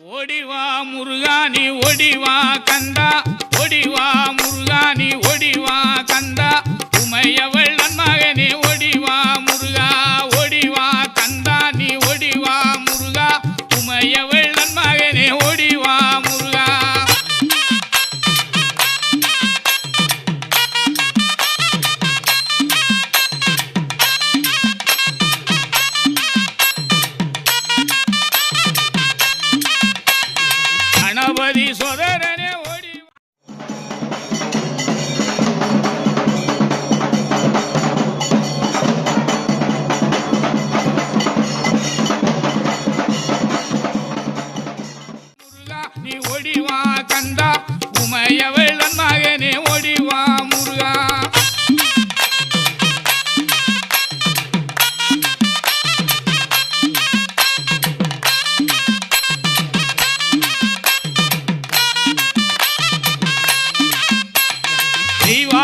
ஓடிவா முருகானி ஓடிவா கந்தா ஓடிவா நீ ஓடிவா கண்டா உமையவள் மகனே ஓடிவா முருகா. தெய்வா